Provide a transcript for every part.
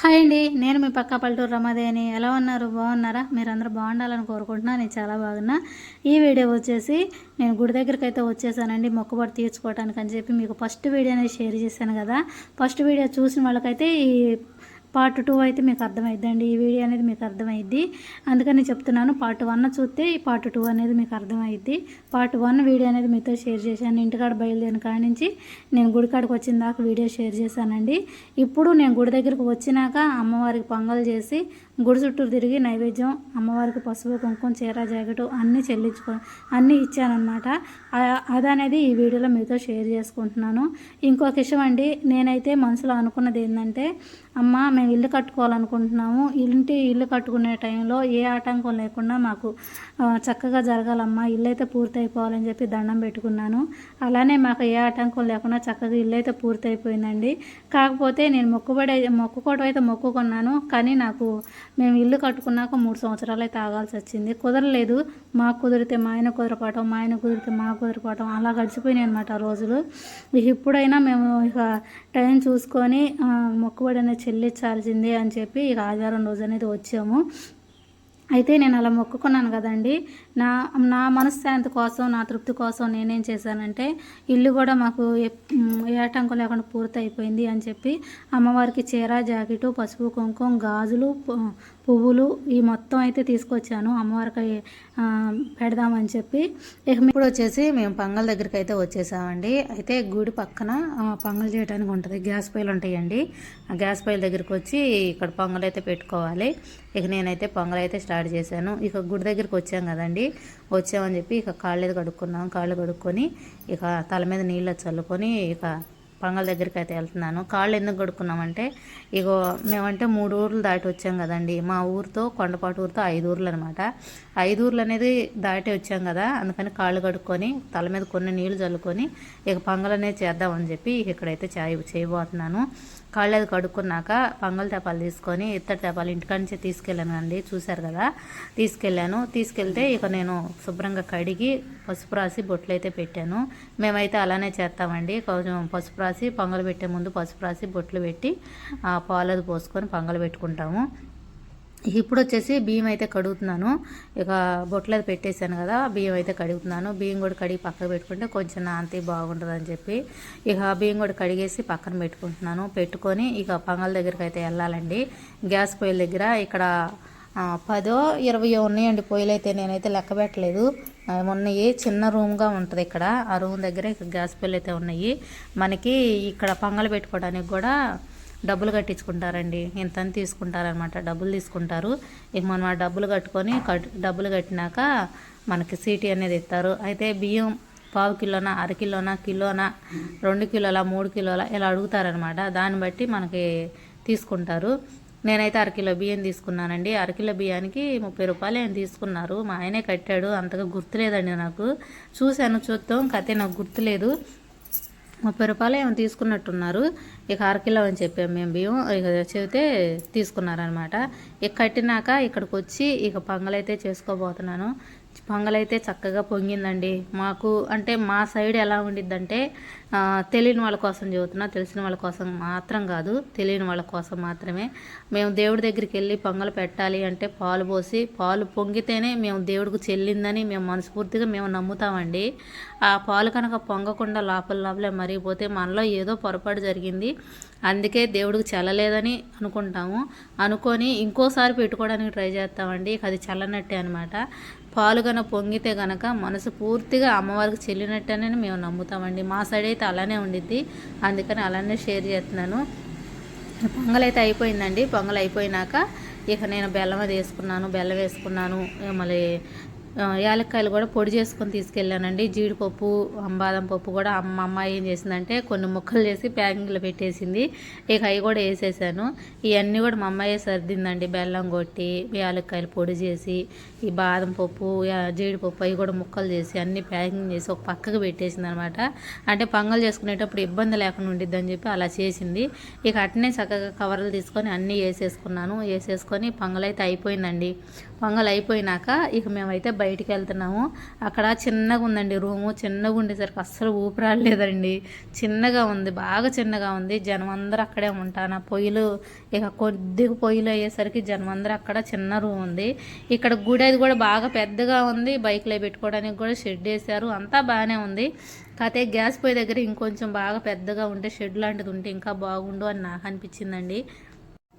Hi అండి. నేను మీ పక్క పల్లెటూరు రమాదేని ఎలా ఉన్నారు? బాగున్నారా? మీరందరూ బాగుండాలని కోరుకుంటున్నా నేను చాలా బాగున్నా. ఈ వీడియో వచ్చేసి నేను గుడి దగ్గరికి అయితే వచ్చేసానండి. మొక్కుబడి తీర్చుకోవడానికి అని చెప్పి మీకు ఫస్ట్ వీడియో అనేది షేర్ చేశాను కదా. ఫస్ట్ వీడియో చూసిన వాళ్ళకైతే ఈ పార్ట్ టూ అయితే మీకు అర్థమైద్దండి. ఈ వీడియో అనేది మీకు అర్థమైద్ది. అందుకని చెప్తున్నాను పార్ట్ వన్ చూస్తే ఈ పార్ట్ టూ అనేది మీకు అర్థమైద్ది. పార్ట్ వన్ వీడియో అనేది మీతో షేర్ చేశాను. ఇంటికాడ బయలుదేరిన కాడ నుంచి నేను గుడికాడికి వచ్చిన దాకా వీడియో షేర్ చేశానండి. ఇప్పుడు నేను గుడి దగ్గరికి వచ్చినాక అమ్మవారికి పొంగల్ చేసి గుడి చుట్టూరు తిరిగి నైవేద్యం అమ్మవారికి పసుపు కుంకుమ చీర జాకెట్ అన్నీ చెల్లించుకో అన్నీ ఇచ్చానమాట అదనేది ఈ వీడియోలో మీతో షేర్ చేసుకుంటున్నాను. ఇంకొక విషయం అండి నేనైతే మనసులో అనుకున్నది ఏంటంటే అమ్మ మేము ఇల్లు కట్టుకోవాలనుకుంటున్నాము. ఇంటి ఇల్లు కట్టుకునే టైంలో ఏ ఆటంకం లేకుండా మాకు చక్కగా జరగాలమ్మా ఇల్లు అయితే పూర్తి అయిపోవాలని చెప్పి దండం పెట్టుకున్నాను. అలానే మాకు ఏ ఆటంకం లేకుండా చక్కగా ఇల్లు అయితే పూర్తి అయిపోయిందండి కాకపోతే నేను మొక్కుబడి మొక్కుకోవడం అయితే మొక్కుకున్నాను. కానీ నాకు మేము ఇల్లు కట్టుకున్నాక మూడు సంవత్సరాలు అయితే ఆగాల్సి వచ్చింది. కుదరలేదు. మాకు కుదిరితే మా ఆయన కుదరపోవటం మా ఆయన కుదిరితే మాకు కుదరపోవటం అలా గడిచిపోయినాయి అనమాట ఆ రోజులు. ఇక ఇప్పుడైనా మేము ఇక టైం చూసుకొని మొక్కుబడి అనేది చెల్లించాల్సిందే అని చెప్పి ఇక ఆదివారం రోజు అనేది వచ్చాము. అయితే నేను అలా మొక్కుకున్నాను కదండి. నా నా మనశ్శాంతి కోసం నా తృప్తి కోసం నేనేం చేశానంటే ఇల్లు కూడా మాకు ఏ ఆటంకం లేకుండా పూర్తయిపోయింది అని చెప్పి అమ్మవారికి చీర జాకెటు పసుపు కుంకుమ గాజులు పువ్వులు ఈ మొత్తం అయితే తీసుకొచ్చాను. అమ్మవారికి పెడదామని చెప్పి. ఇక ఇప్పుడు వచ్చేసి మేము పంగల్ దగ్గరికి అయితే వచ్చేసామండి. అయితే గుడి పక్కన పొంగల్ చేయడానికి ఉంటుంది. గ్యాస్ పొయ్యిలు ఉంటాయండి. ఆ గ్యాస్ పొయ్యిల దగ్గరికి వచ్చి ఇక్కడ పొంగల్ అయితే పెట్టుకోవాలి. ఇక నేనైతే పొంగల్ అయితే స్టార్ట్ చేశాను. ఇక గుడి దగ్గరికి వచ్చాం కదండి. వచ్చామని చెప్పి ఇక కాళ్ళు కడుక్కున్నాం. కాళ్ళు కడుక్కొని ఇక తల మీద నీళ్ళు చల్లుకొని ఇక పొంగల్ దగ్గరికి అయితే వెళ్తున్నాను. కాళ్ళు ఎందుకు కడుక్కున్నామంటే ఇగో మేమంటే మూడు ఊర్లు దాటి వచ్చాం కదండి. మా ఊరితో కొండపాటు ఊరితో ఐదు ఊర్లు అనమాట ఐదు ఊర్లు అనేది దాటి వచ్చాం కదా అందుకని కాళ్ళు కడుక్కొని తల మీద కొన్ని నీళ్ళు చల్లుకొని ఇక పొంగల్ అనేది చేద్దామని చెప్పి ఇక్కడైతే చాయ్ చేయబోతున్నాను కాళ్ళు అది కడుక్కున్నాక పొంగల్ తెపాలు తీసుకొని ఇత్తడి తపాలు ఇంటికాడ నుంచి తీసుకెళ్ళాను అండి. చూశారు కదా? తీసుకెళ్ళాను. తీసుకెళ్తే ఇక నేను శుభ్రంగా కడిగి పసుపు రాసి బొట్లు అయితే పెట్టాను. మేమైతే అలానే చేస్తామండి. కొంచెం పసుపు రాసి పొంగలు పెట్టే ముందు పసుపు రాసి బొట్లు పెట్టి ఆ పోసుకొని పొంగల్ పెట్టుకుంటాము. ఇప్పుడు వచ్చేసి బియ్యం అయితే కడుగుతున్నాను. ఇక బొట్లు పెట్టేశాను కదా బియ్యం అయితే కడుగుతున్నాను. బియ్యం కూడా కడిగి పక్కన పెట్టుకుంటే కొంచెం నాంతి బాగుంటుంది అని చెప్పి ఇక బియ్యం కూడా కడిగేసి పక్కన పెట్టుకుంటున్నాను. పెట్టుకొని ఇక పొంగల్ దగ్గరికి అయితే వెళ్ళాలండి. గ్యాస్ పొయ్యిల దగ్గర ఇక్కడ పదో ఇరవయో ఉన్నాయండి పొయ్యిలు అయితే నేనైతే లెక్క పెట్టలేదు. ఉన్నాయి. చిన్న రూమ్గా ఉంటుంది ఇక్కడ. ఆ రూమ్ దగ్గర ఇక గ్యాస్ పొయ్యిలు అయితే ఉన్నాయి. మనకి ఇక్కడ పొంగల్ పెట్టుకోవడానికి కూడా డబ్బులు కట్టించుకుంటారండి. ఇంత అని తీసుకుంటారనమాట డబ్బులు తీసుకుంటారు. ఇక మనం ఆ డబ్బులు కట్టుకొని కట్ డబ్బులు కట్టినాక మనకి సీటీ అనేది ఇస్తారు. అయితే బియ్యం పావు కిలోనా అర కిలోనా కిలోనా రెండు కిలోల మూడు కిలోల ఇలా అడుగుతారనమాట దాన్ని బట్టి మనకి తీసుకుంటారు. నేనైతే అరకిలో బియ్యం తీసుకున్నానండి. అరకిలో బియ్యానికి ముప్పై రూపాయలు ఏం తీసుకున్నారు. మా ఆయనే కట్టాడు. అంతగా గుర్తులేదండి నాకు. చూశాను చూద్దాం. కథే నాకు గుర్తులేదు. ముప్పై రూపాయలు ఏమో తీసుకున్నట్టున్నారు. ఇక అరకిలో అని చెప్పాము మేము బియ్యం. ఇక చెబితే తీసుకున్నారనమాట ఇక కట్టినాక ఇక్కడికి వచ్చి ఇక పొంగలైతే చేసుకోబోతున్నాను. పొంగలైతే చక్కగా పొంగిందండి. మాకు అంటే మా సైడ్ ఎలా ఉండిద్దంటే తెలియని వాళ్ళ కోసం చెబుతున్నా తెలిసిన వాళ్ళ కోసం మాత్రం కాదు తెలియని వాళ్ళ కోసం మాత్రమే. మేము దేవుడి దగ్గరికి వెళ్ళి పొంగలు పెట్టాలి అంటే పాలు పోసి పాలు పొంగితేనే మేము దేవుడికి చెల్లిందని మేము మనస్ఫూర్తిగా మేము నమ్ముతామండి. ఆ పాలు కనుక పొంగకుండా లోపల లోపలే మరిగిపోతే మనలో ఏదో పొరపాటు జరిగింది. అందుకే దేవుడికి చల్లలేదని అనుకుంటాము. అనుకొని ఇంకోసారి పెట్టుకోవడానికి ట్రై చేస్తామండి. అది చల్లనట్టే అనమాట పాలు కనుక పొంగితే కనుక మనసు పూర్తిగా అమ్మవారికి చెల్లినట్టనే మేము నమ్ముతామండి. మా సైడ్ అయితే అలానే ఉండిద్ది. అందుకని అలానే షేర్ చేస్తున్నాను. పొంగల్ అయితే అయిపోయిందండి. పొంగల్ అయిపోయినాక ఇక నేను బెల్లం అది వేసుకున్నాను బెల్లం వేసుకున్నాను. మళ్ళీ యాలక్కాయలు కూడా పొడి చేసుకొని తీసుకెళ్ళానండి. జీడిపప్పు బాదం పప్పు కూడా అమ్మ అమ్మాయి ఏం చేసిందంటే కొన్ని ముక్కలు చేసి ప్యాకింగ్లో పెట్టేసింది. ఇక అవి కూడా వేసేసాను. ఇవన్నీ కూడా మా అమ్మాయి సర్దిందండి. బెల్లం కొట్టి యాలక్కాయలు పొడి చేసి ఈ బాదం పప్పు జీడిపప్పు అవి కూడా ముక్కలు చేసి అన్ని ప్యాకింగ్ చేసి ఒక పక్కకు పెట్టేసింది అనమాట అంటే పొంగల్ చేసుకునేటప్పుడు ఇబ్బంది లేకుండా ఉండిద్దని చెప్పి అలా చేసింది. ఇక అట్నే చక్కగా కవర్లు తీసుకొని అన్నీ వేసేసుకున్నాను. వేసేసుకొని పొంగల్ అయితే అయిపోయిందండి. పొంగల్ అయిపోయినాక ఇక మేమైతే బయటికి వెళ్తున్నాము అక్కడ చిన్నగా ఉందండి రూము. చిన్నగా ఉండేసరికి అస్సలు ఊపిరాడలేదండి. చిన్నగా ఉంది బాగా చిన్నగా ఉంది. జనం అందరూ అక్కడే ఉంటాను పొయ్యిలు ఇక కొద్దిగా పొయ్యిలు అయ్యేసరికి జనం అందరూ అక్కడ చిన్న రూమ్ ఉంది. ఇక్కడ గుడి అది కూడా బాగా పెద్దగా ఉంది. బైక్లో పెట్టుకోవడానికి కూడా షెడ్ వేశారు. అంతా బాగానే ఉంది. కాకపోతే గ్యాస్ పొయ్యి దగ్గర ఇంకొంచెం బాగా పెద్దగా ఉంటే షెడ్ లాంటిది ఉంటే ఇంకా బాగుండు అని నాకు అనిపించిందండి.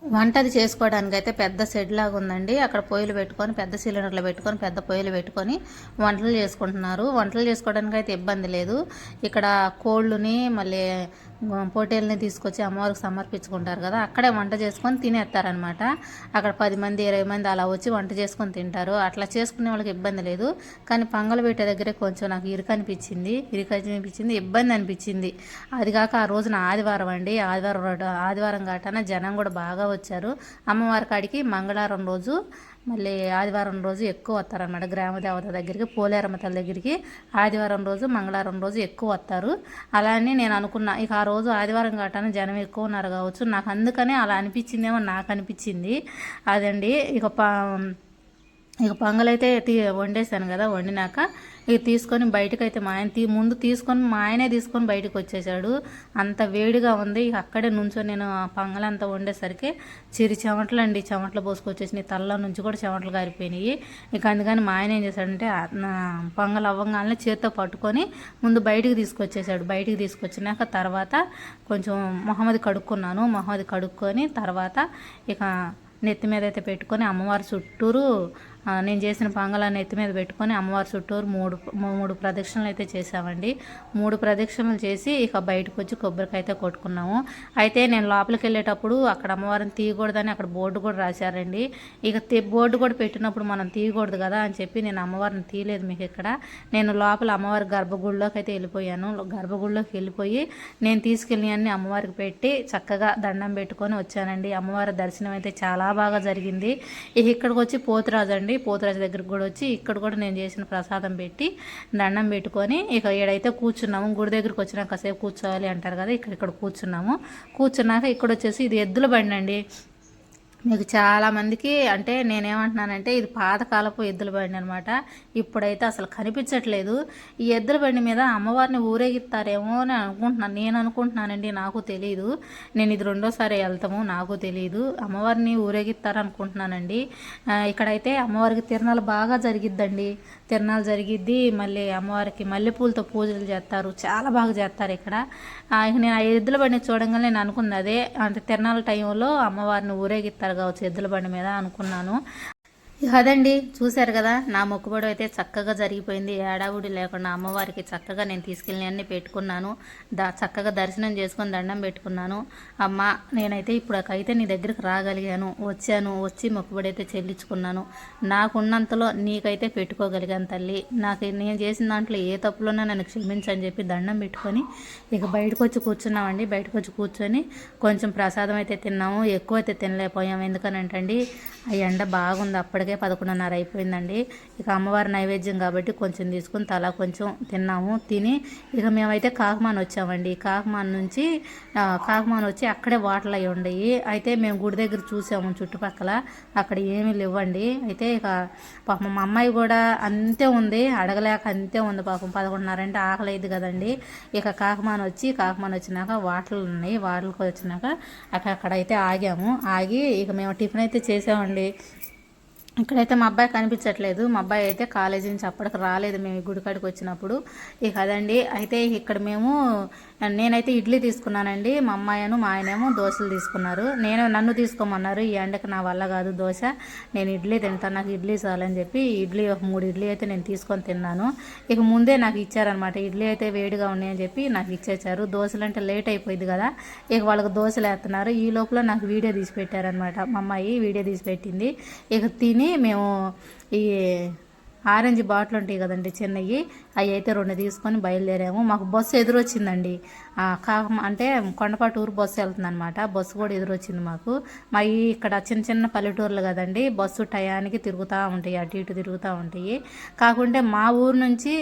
వంటది చేసుకోవడానికి అయితే పెద్ద షెడ్ లాగా ఉందండి. అక్కడ పొయ్యిలు పెట్టుకొని పెద్ద సిలిండర్లు పెట్టుకొని పెద్ద పొయ్యిలు పెట్టుకొని వంటలు చేసుకుంటున్నారు. వంటలు చేసుకోవడానికి అయితే ఇబ్బంది లేదు. ఇక్కడ కోళ్ళుని మళ్ళీ పోటీల్ని తీసుకొచ్చి అమ్మవారికి సమర్పించుకుంటారు కదా అక్కడే వంట చేసుకొని తినేస్తారనమాట అక్కడ పది మంది ఇరవై మంది అలా వచ్చి వంట చేసుకొని తింటారు. అట్లా చేసుకునే వాళ్ళకి ఇబ్బంది లేదు. కానీ పంగలు పెట్టే దగ్గరే కొంచెం నాకు ఇరుక అనిపించింది. ఇరుక అనిపించింది ఇబ్బంది అనిపించింది. అది కాక ఆ రోజున ఆదివారం అండి. ఆదివారం ఆదివారం కాటన జనం కూడా బాగా వచ్చారు. అమ్మవారి కాడికి మంగళవారం రోజు మళ్ళీ ఆదివారం రోజు ఎక్కువ వస్తారనమాట గ్రామ దేవత దగ్గరికి పోలేరమ్మ తల్లి దగ్గరికి ఆదివారం రోజు మంగళవారం రోజు ఎక్కువ వస్తారు. అలా అని నేను అనుకున్నా. ఇక ఆ రోజు ఆదివారం కాటానే జనం ఎక్కువ ఉన్నారు కావచ్చు. నాకు అందుకనే అలా అనిపించిందేమో నాకు అనిపించింది. అదండి. ఇక ప ఇక పొంగలైతే తీ వండేసాను కదా వండినాక ఇక తీసుకొని బయటకు అయితే మా ఆయన తీ ముందు తీసుకొని మా ఆయనే తీసుకొని బయటకు వచ్చేసాడు అంత వేడిగా ఉంది. ఇక అక్కడే నుంచో నేను పంగలంతా పొంగలంతా వండేసరికి చిరి చెమటలు అండి చెమటలు పోసుకొచ్చేసినాయి. తల్ల నుంచి కూడా చెమటలు కారిపోయినాయి ఇక అందుకని మా ఆయన ఏం చేశాడంటే పొంగల్ అవ్వగానే చేత్తో పట్టుకొని ముందు బయటికి తీసుకొచ్చేసాడు. బయటికి తీసుకొచ్చినాక తర్వాత కొంచెం మొహమ్మది కడుక్కున్నాను. మొహమ్మది కడుక్కొని తర్వాత ఇక నెత్తి మీద అయితే పెట్టుకొని అమ్మవారి చుట్టూరు నేను చేసిన పొంగలాన్ని నెత్తి మీద పెట్టుకొని అమ్మవారి చుట్టూరు మూడు మూడు ప్రదక్షిణలు అయితే చేసామండి మూడు ప్రదక్షిణలు చేసి ఇక బయటకు వచ్చి కొబ్బరికాయ అయితే కొట్టుకున్నాము. అయితే నేను లోపలికి వెళ్ళేటప్పుడు అక్కడ అమ్మవారిని తీయకూడదని అక్కడ బోర్డు కూడా రాశారండి. ఇక బోర్డు కూడా పెట్టినప్పుడు మనం తీయకూడదు కదా అని చెప్పి నేను అమ్మవారిని తీయలేదు మీకు ఇక్కడ. నేను లోపల అమ్మవారి గర్భగుడిలోకి అయితే వెళ్ళిపోయాను. గర్భగుడిలోకి వెళ్ళిపోయి నేను తీసుకెళ్ళినన్ని అమ్మవారికి పెట్టి చక్కగా దండం పెట్టుకొని వచ్చానండి. అమ్మవారి దర్శనం అయితే చాలా బాగా జరిగింది. ఇక ఇక్కడికి వచ్చి పోతురాజు అండి. పోతురాజు దగ్గరికి కూడా వచ్చి ఇక్కడ కూడా నేను చేసిన ప్రసాదం పెట్టి దండం పెట్టుకొని ఇక ఈడైతే కూర్చున్నాము. గుడి దగ్గరికి వచ్చినాక కాసేపు కూర్చోవాలి అంటారు కదా ఇక్కడ ఇక్కడ కూర్చున్నాము. కూర్చున్నాక ఇక్కడ వచ్చేసి ఇది ఎద్దుల బండి అండి. మీకు చాలామందికి అంటే నేనేమంటున్నానంటే ఇది పాతకాలపు ఎద్దుల బండి అనమాట ఇప్పుడైతే అసలు కనిపించట్లేదు. ఈ ఎద్దుల బండి మీద అమ్మవారిని ఊరేగిస్తారేమో అని అనుకుంటున్నాను. నేను అనుకుంటున్నానండి నాకు తెలియదు నేను ఇది రెండోసారి వెళ్తాము నాకు తెలియదు అమ్మవారిని ఊరేగిస్తారనుకుంటున్నానండి. ఇక్కడైతే అమ్మవారికి తిరణాలు బాగా జరిగిద్దండి. తిరణాలు జరిగిద్ది మళ్ళీ అమ్మవారికి మల్లెపూలతో పూజలు చేస్తారు చాలా బాగా చేస్తారు ఇక్కడ. నేను ఆ ఎద్దుల బండి చూడంగానే నేను అనుకున్నదే అంటే తిరణాల టైంలో అమ్మవారిని ఊరేగిస్తారు కావచ్చు ఎద్దుల బండి మీద అనుకున్నాను. అదండి చూశారు కదా నా మొక్కుబడి అయితే చక్కగా జరిగిపోయింది. ఏడావుడి లేకుండా అమ్మవారికి చక్కగా నేను తీసుకెళ్ళినన్నీ పెట్టుకున్నాను. దా చక్కగా దర్శనం చేసుకొని దండం పెట్టుకున్నాను. అమ్మ నేనైతే ఇప్పుడకైతే నీ దగ్గరికి రాగలిగాను. వచ్చాను వచ్చి మొక్కుబడి అయితే చెల్లించుకున్నాను. నాకున్నంతలో నీకైతే పెట్టుకోగలిగాను తల్లి. నాకు నేను చేసిన దాంట్లో ఏ తప్పులోనో నన్ను క్షమించని చెప్పి దండం పెట్టుకొని ఇక బయటకు వచ్చి కూర్చున్నామండి. బయటకు వచ్చి కూర్చొని కొంచెం ప్రసాదం అయితే తిన్నాము. ఎక్కువ అయితే తినలేకపోయాము. ఎందుకనంటండి ఆ ఎండ బాగుంది అప్పటికే. పదకొండున్నర అయిపోయిందండి. ఇక అమ్మవారి నైవేద్యం కాబట్టి కొంచెం తీసుకుని తలా కొంచెం తిన్నాము తిని ఇక మేమైతే కాకమాన్ వచ్చామండి. కాకమాన్ నుంచి ఆ, కాకమాన్ వచ్చి అక్కడే వాటలు అయి ఉండయి. అయితే మేము గుడి దగ్గర చూసాము చుట్టుపక్కల. అక్కడ ఏమీ లేవండి. అయితే ఇక పాపం మా అమ్మాయి కూడా అంతే ఉంది అడగలేక అంతే ఉంది పాపం. పదకొండున్నర అంటే ఆకలేదు కదండి. ఇక కాకమాన్ వచ్చి కాకమాన్ వచ్చినాక వాటలు ఉన్నాయి. వాటలకు వచ్చినాక అక్కడ అక్కడైతే ఆగాము. ఆగి ఇక మేము టిఫిన్ అయితే చేసామండి. ఇక్కడైతే మా అబ్బాయి కనిపించట్లేదు. మా అబ్బాయి అయితే కాలేజీ నుంచి అప్పటికి రాలేదు. మేము ఈ గుడికాడికి వచ్చినప్పుడు. ఇక అదండి. అయితే ఇక్కడ మేము నేనైతే ఇడ్లీ తీసుకున్నానండి. మా అమ్మాయను మా ఆయనేమో దోశలు తీసుకున్నారు. నేను నన్ను తీసుకోమన్నారు ఈ ఎండకు నా వల్ల కాదు దోశ. నేను ఇడ్లీ తింటాను నాకు ఇడ్లీ చాలని చెప్పి ఇడ్లీ ఒక మూడు ఇడ్లీ అయితే నేను తీసుకొని తిన్నాను. ఇక ముందే నాకు ఇచ్చారనమాట ఇడ్లీ అయితే వేడిగా ఉన్నాయని చెప్పి నాకు ఇచ్చేసారు దోశలు అంటే లేట్ అయిపోయింది కదా. ఇక వాళ్ళకి దోశలు వేస్తున్నారు. ఈ లోపల నాకు వీడియో తీసి పెట్టారనమాట మా అమ్మాయి వీడియో తీసి పెట్టింది. ఇక తిని మేము ఈ ఆరెంజ్ బాటిల్ ఉంటాయి కదండి చిన్నవి. అవి అయితే రెండు తీసుకొని బయలుదేరాము. మాకు బస్సు ఎదురొచ్చిందండి. కా కాక అంటే కొండపాటూరు బస్సు వెళ్తుందనమాట బస్సు కూడా ఎదురొచ్చింది మాకు. మరి ఇక్కడ చిన్న చిన్న పల్లెటూర్లు కదండి బస్సు టయానికి తిరుగుతూ ఉంటాయి అటు ఇటు తిరుగుతూ ఉంటాయి. కాకుంటే మా ఊరు నుంచి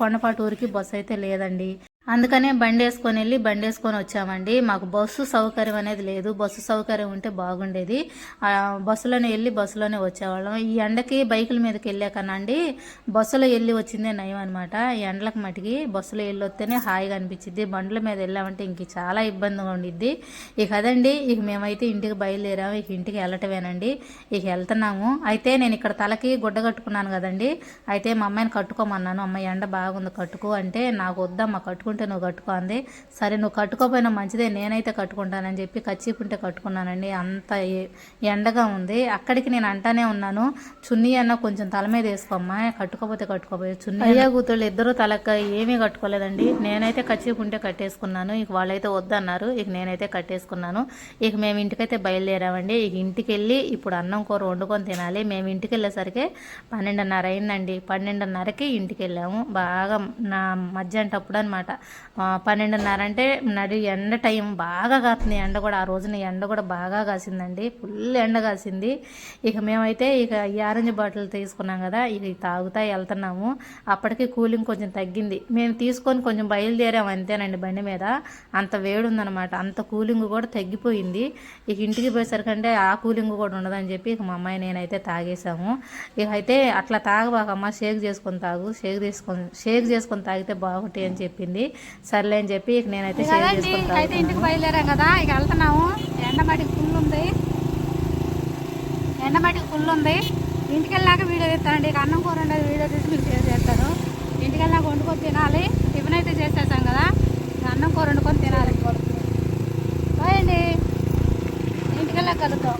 కొండపాటు కొండపాటూరుకి బస్సు అయితే లేదండి. అందుకనే బండి వేసుకొని వెళ్ళి బండి వేసుకొని వచ్చామండి మాకు బస్సు సౌకర్యం అనేది లేదు. బస్సు సౌకర్యం ఉంటే బాగుండేది. ఆ బస్సులోనే వెళ్ళి బస్సులోనే వచ్చేవాళ్ళం. ఈ ఎండకి బైకుల మీదకి వెళ్ళాకన్నా అండి బస్సులో వెళ్ళి వచ్చిందే నయం అనమాట ఈ ఎండలకు మటుకి బస్సులో వెళ్ళి వస్తేనే హాయిగా అనిపించింది బండ్ల మీద వెళ్ళామంటే ఇంక చాలా ఇబ్బందిగా ఉండిద్ది. ఇక అదండి ఇక మేమైతే ఇంటికి బయలుదేరాము. ఇక ఇంటికి వెళ్ళటమేనండి ఇక వెళ్తున్నాము అయితే నేను ఇక్కడ తలకి గుడ్డ కట్టుకున్నాను కదండి. అయితే మా అమ్మాయిని కట్టుకోమన్నాను. అమ్మాయి ఎండ బాగుంది కట్టుకో అంటే నాకు వద్దమ్మా కట్టుకుంటే నువ్వు కట్టుకో అంది సరే నువ్వు కట్టుకోపోయినా మంచిదే నేనైతే కట్టుకుంటానని చెప్పి కచ్చిపుంటే కట్టుకున్నానండి. అంత ఎండగా ఉంది. అక్కడికి నేను అంటానే ఉన్నాను చున్నీ అన్న కొంచెం తల మీద వేసుకోమ్మా కట్టుకోపోతే కట్టుకోపోయే చున్నీ అయ్యా కూతుళ్ళు ఇద్దరు తలక ఏమీ కట్టుకోలేదండి. నేనైతే కచ్చిపుంటే కట్టేసుకున్నాను. ఇక వాళ్ళైతే వద్దన్నారు. ఇక నేనైతే కట్టేసుకున్నాను. ఇక మేము ఇంటికైతే బయలుదేరామండి. ఇక ఇంటికి వెళ్ళి ఇప్పుడు అన్నం కూర వండుకొని తినాలి. మేము ఇంటికి వెళ్ళేసరికి పన్నెండున్నర అయిందండి. పన్నెండున్నరకి ఇంటికి వెళ్ళాము బాగా నా మధ్యాహ్నం అప్పుడు అనమాట పన్నెండున్నర అంటే నడి ఎండ టైం బాగా కాస్తుంది. ఎండ కూడా ఆ రోజున ఎండ కూడా బాగా కాసిందండి. ఫుల్ ఎండ కాసింది. ఇక మేమైతే ఇక ఈ ఆరెంజ్ బాటిల్ తీసుకున్నాం కదా ఇక తాగుతా వెళ్తున్నాము. అప్పటికి కూలింగ్ కొంచెం తగ్గింది. మేము తీసుకొని కొంచెం బయలుదేరాము అంతేనండి బండి మీద. అంత వేడి ఉందన్నమాట అంత కూలింగ్ కూడా తగ్గిపోయింది. ఇక ఇంటికి పోయేసరికంటే ఆ కూలింగ్ కూడా ఉండదని చెప్పి ఇక మా అమ్మాయి నేనైతే తాగేసాము. ఇక అయితే అట్లా తాగబాకమ్మ షేక్ చేసుకొని తాగు షేక్ తీసుకొని షేక్ చేసుకొని తాగితే బాగుంటాయి అని చెప్పింది. సర్లే అని చెప్పి ఇక నేనైతే చేసుకొని అయితే ఇంటికి బయలుదేరాం కదా ఇక వెళ్తున్నాము. ఎండ మటుకు ఫుల్ ఉంది. ఎండ మటుకు ఫుల్ ఉంది. ఇంటికి వెళ్ళాక వీడియో తీస్తానండి. ఇక అన్నం కూర ఉండేది వీడియో తీసి మీకు షేర్ చేస్తాను. ఇంటికి వెళ్ళాక వండుకొని తినాలి. టిఫిన్ అయితే చేసేసాం కదా. అన్నం కూర వండుకొని తినాలి. బాయ్ అండి. ఇంటికి వెళ్ళాక కలుద్దాం.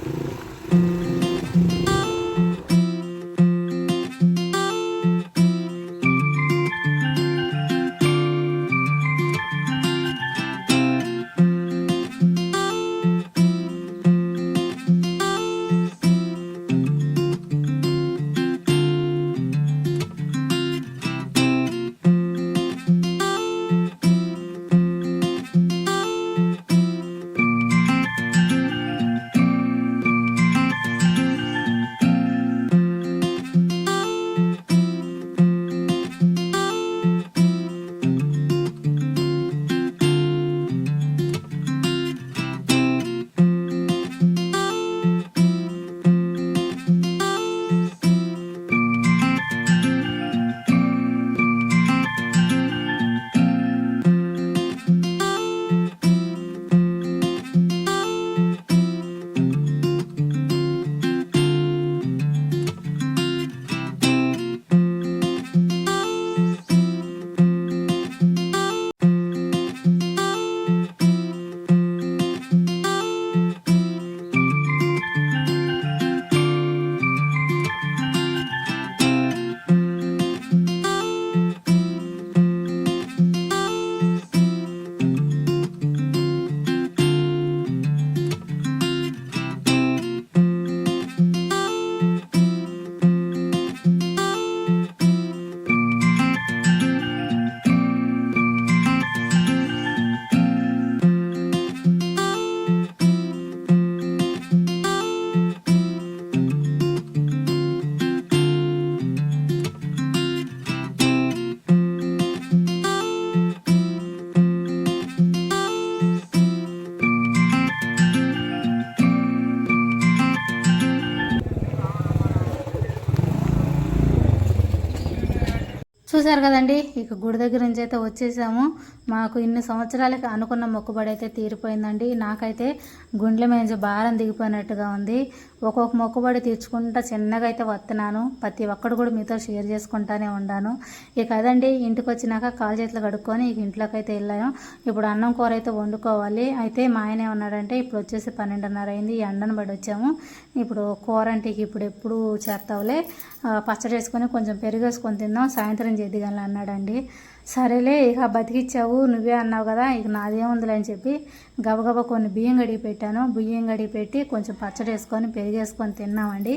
అండి ఇక గుడి దగ్గర నుంచి అయితే వచ్చేసాము. మాకు ఇన్ని సంవత్సరాలకి అనుకున్న మొక్కుబడి అయితే తీరిపోయిందండి. నాకైతే గుండెల మీద భారం దిగిపోయినట్టుగా ఉంది. ఒక్కొక్క మొక్కుబడి తీర్చుకుంటా చిన్నగా అయితే వస్తున్నాను ప్రతి ఒక్కడు కూడా మీతో షేర్ చేసుకుంటానే ఉన్నాను ఇక అదండి ఇంటికి వచ్చినాక కాలు చేతులు కడుక్కొని ఇక ఇంట్లోకి అయితే వెళ్ళాను. ఇప్పుడు అన్నం కూర అయితే వండుకోవాలి. అయితే మా ఆయన ఏమన్నాడంటే ఇప్పుడు వచ్చేసి పన్నెండున్నర అయింది ఈ ఎండను పడి వచ్చాము. ఇప్పుడు కూర అంటే ఇక ఇప్పుడు ఎప్పుడు చేస్తావులే. పచ్చడి వేసుకొని కొంచెం పెరుగు వేసుకొని తిందాం సాయంత్రం చేద్దిగాని అన్నాడండి. సరేలే ఇక బతికిచ్చావు నువ్వే అన్నావు కదా ఇక నాదేముందిలే అని చెప్పి గబగబా కొన్ని బియ్యం గడిగి పెట్టాను. బియ్యం గడిగి పెట్టి కొంచెం పచ్చడి వేసుకొని పెరిగేసుకొని తిన్నామండి.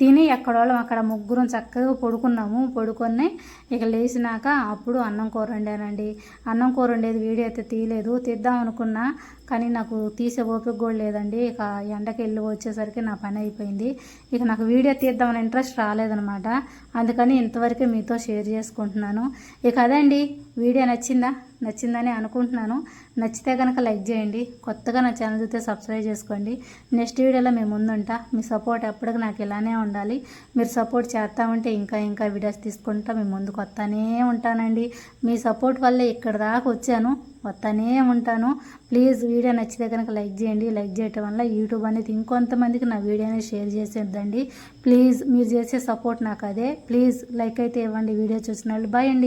తిని ఎక్కడోళ్ళం అక్కడ ముగ్గురం చక్కగా పడుకున్నాము. పడుకొని ఇక లేచినాక అప్పుడు అన్నం కూర వండానండి. అన్నం కూర వండేది వీడియో అయితే తీయలేదు. తీద్దాం అనుకున్నా కానీ నాకు తీసే ఓపిక కూడా లేదండి. ఇక ఎండకి వెళ్ళి వచ్చేసరికి నా పని అయిపోయింది. ఇక నాకు వీడియో తీద్దామని ఇంట్రెస్ట్ రాలేదనమాట అందుకని ఇంతవరకే మీతో షేర్ చేసుకుంటున్నాను. ఇక అదండి. వీడియో నచ్చిందా? నచ్చిందని అనుకుంటున్నాను. నచ్చితే కనుక లైక్ చేయండి. కొత్తగా నా ఛానల్ చూస్తే సబ్స్క్రైబ్ చేసుకోండి. నెక్స్ట్ వీడియోలో మేము ముందుంటా. మీ సపోర్ట్ ఎప్పటికీ నాకు ఇలానే ఉండాలి. మీరు సపోర్ట్ చేస్తామంటే ఇంకా ఇంకా వీడియోస్ తీసుకుంటా మేము ముందుకు వస్తానే ఉంటానండి. మీ సపోర్ట్ వల్లే ఇక్కడ దాకా వచ్చాను. వస్తానే ఉంటాను. ప్లీజ్ వీడియో నచ్చితే కనుక లైక్ చేయండి. లైక్ చేయటం వల్ల యూట్యూబ్ అనేది ఇంకొంతమందికి నా వీడియోని షేర్ చేసేద్దండి. ప్లీజ్ మీరు చేసే సపోర్ట్ నాకు అదే. ప్లీజ్ లైక్ అయితే ఇవ్వండి. వీడియో చూసిన వాళ్ళు బాయ్ అండి.